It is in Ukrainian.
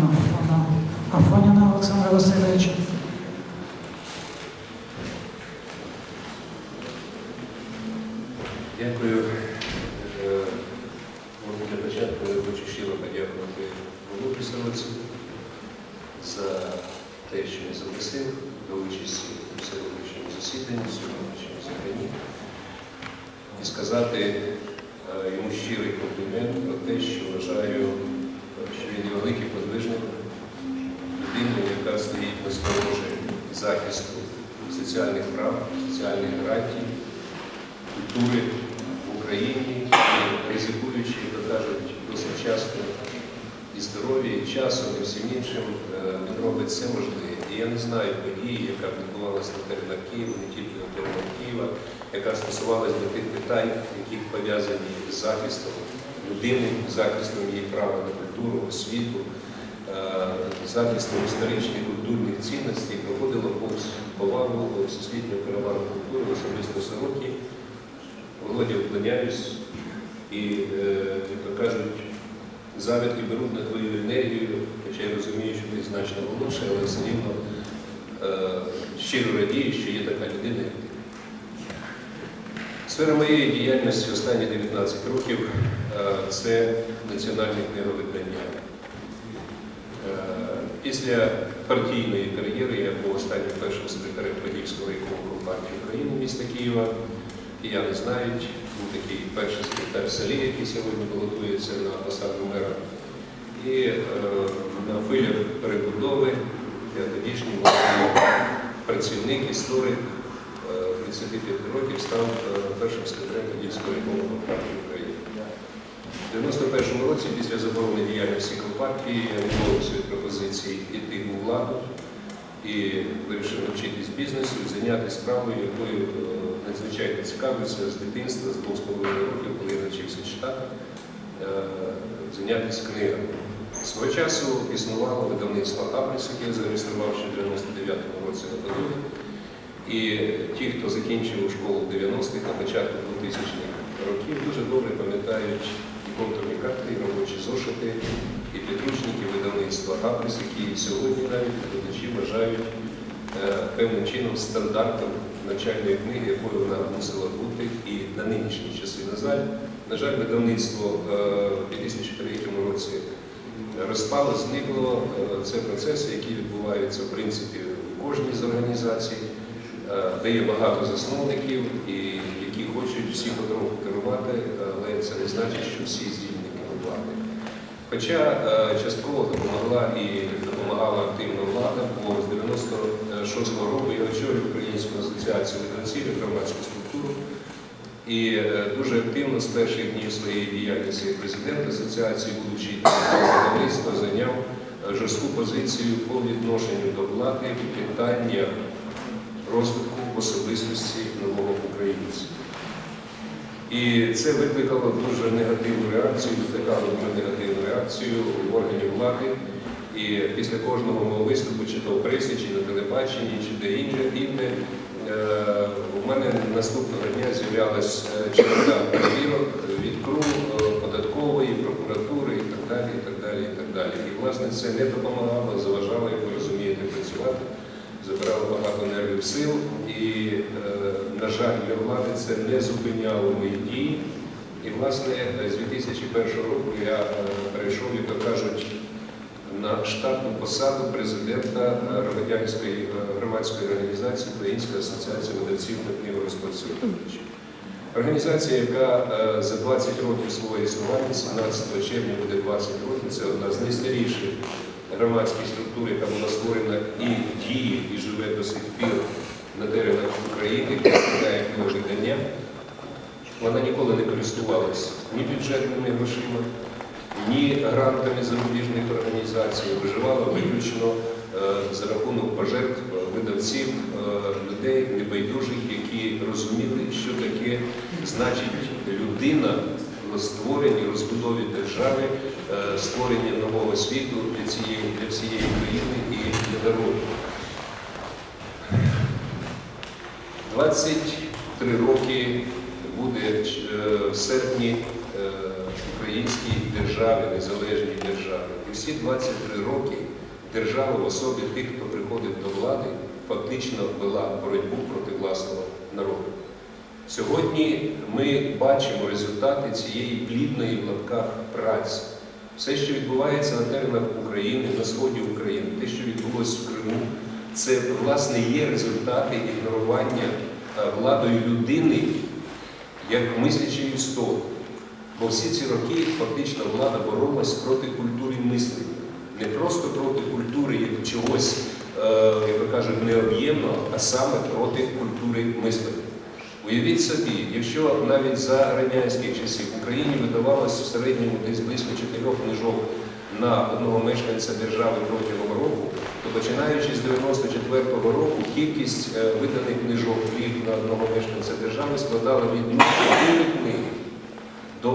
пана Афоніна Олександра Васильовича. Дякую. Е, для початку я хочу щиро подякувати Володі Сороці за те, що він запросив до участі у сьогоднішньому засіданні, сьогоднішньому зібранні. І сказати е, йому щирий комплімент про те, що вважаю, що він є великий подвижник, людиною, яка стоїть на сторожі захисту соціальних прав, соціальних гарантій, культури в Україні, ризикуючи, як кажуть, досить часто і здоров'я, і часом, і всім іншим, е, він робить все можливе. І я не знаю події, яка відбувалася на теренах Києва, не тільки на теренах Києва, яка стосувалася до тих питань, які пов'язані з захистом людини, захистом її права на культуру, освіту, е, захистом історичних культурних цінностей, проходила повз повагу всесвітньо перевагу культури, особисто сороки. Володя, вклоняюсь і, е, як то кажуть, завідки беруть на твою енергію, хоча я розумію, що ти значно молодше, але все рівно е, щиро радію, що є така людина, як ти. Сфера моєї діяльності останні 19 років це національне книговидання. Е, Після партійної кар'єри я був останнім першим секретарем Подільського райкому партії України міста Києва. Кияни знають, був такий перший секретар селі, який сьогодні балотується на посаду мера. І е, на хвилях перебудови я тодішній працівник, історик е, 35 років став е, першим секретарем Подільського райкому партії України. У 91-му році, після заборони діяльності компартії, я відмовився від пропозиції йти у владу і вирішив навчитись бізнесу, зайнятися справою, якою е, надзвичайно цікавився з дитинства, з двох з половиною років, коли я навчився читати, е, зайнятися книгами. Свого часу існувало видавництво Абрис, яке я зареєстрував ще в 99-му році на Подолі. І ті, хто закінчив школу в 90-х, на початку 2000-х років, дуже добре пам'ятають контурні карти, робочі зошити, і підручники видавництва Абрис, які сьогодні навіть викладачі вважають е, певним чином стандартом навчальної книги, якою вона мусила бути і на нинішні часи. На жаль, на жаль, видавництво е, в 2003 році розпало, зникло. Е, Це процеси, які відбуваються в принципі у кожній з організацій, е, де є багато засновників, і які хочуть всі потроху керувати, але це не значить, що всі здібні керувати. Хоча е, частково допомогла і допомагала активна влада, бо з 96-го року я очолюю Українську асоціацію і громадську структуру. І е, дуже активно з перших днів своєї діяльності президент асоціації, будучи видавництва, зайняв жорстку позицію по відношенню до влади питання розвитку особистості нового українця. І це викликало дуже негативну реакцію, викликало дуже негативну реакцію у органів влади. І після кожного мого виступу, чи то в пресі, чи на телебаченні, чи де інше, інне, е, у мене наступного дня з'являлась е, черга перевірок від КРУ, е, податкової, прокуратури і так далі, і так далі, і так далі. І власне це не допомагало, заважало, як ви розумієте, працювати, забирало багато нервів сил. І, е, на жаль, для влади це не зупиняло мої дії. І, власне, з 2001 року я е, перейшов, як то кажуть, на штатну посаду президента е, громадянської е, громадської організації Українська асоціація видавців та книго-розповсюджувачів. Організація, яка е, за 20 років свого існування, 17 червня буде 20 років, це одна з найстаріших громадських структур, яка була створена і діє, і живе до сих пір на теренах України, яка складає книговидання. Вона ніколи не користувалася ні бюджетними грошима, ні грантами зарубіжних організацій, виживала виключно е, за рахунок пожертв е, видавців, е, людей небайдужих, які розуміли, що таке значить людина створенні, розбудові держави, е, створенні нового світу для цієї для всієї країни і для народу. 23 роки буде е, в серпні е, українській державі, незалежній державі. І всі 23 роки держава в особі тих, хто приходив до влади, фактично вела боротьбу проти власного народу. Сьогодні ми бачимо результати цієї плідної в лапках праці. Все, що відбувається на теренах України, на сході України, те, що відбулося в Криму, це власне є результати ігнорування е, владою людини як мислячої істоти. Бо всі ці роки фактично влада боролась проти культури мислення. Не просто проти культури як чогось, е, як то кажуть, необ'ємного, а саме проти культури мислення. Уявіть собі, якщо навіть за радянських часів в Україні видавалося в середньому десь близько чотирьох книжок на одного мешканця держави протягом року, то починаючи з 94-го року кількість е, виданих книжок на одного мешканця держави складала від 0 до 4 книги.